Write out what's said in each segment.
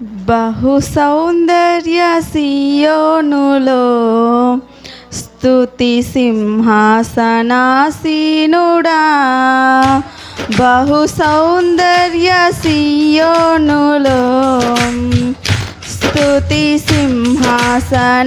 బహు సౌందర్య సియోనులో స్తుతి సింహాసనాసీనుడా. బహు సౌందర్య సియోనులో స్తుతి సింహాసనాసీనుడా.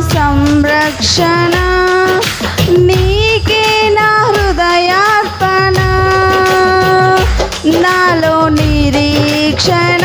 సంరక్షణ నీకే నా హృదయార్పణ. నాలో నిరీక్షణ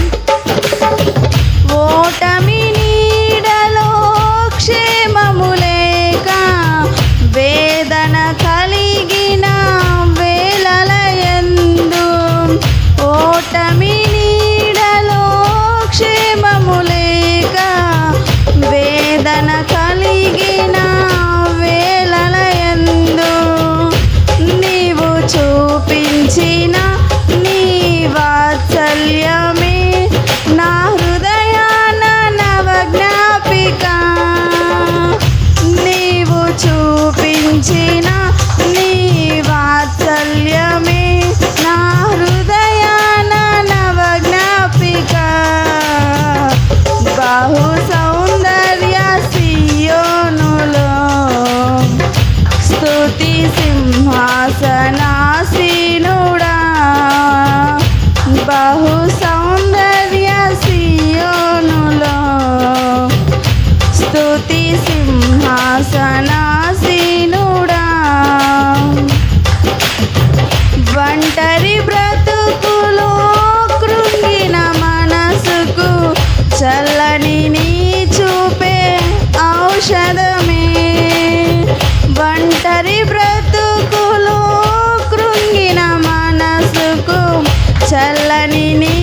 చల్లని నీ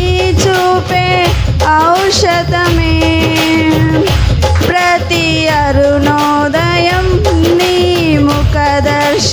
చూపే ఔషధమే. ప్రతి అరుణోదయం నీ ముఖదర్శ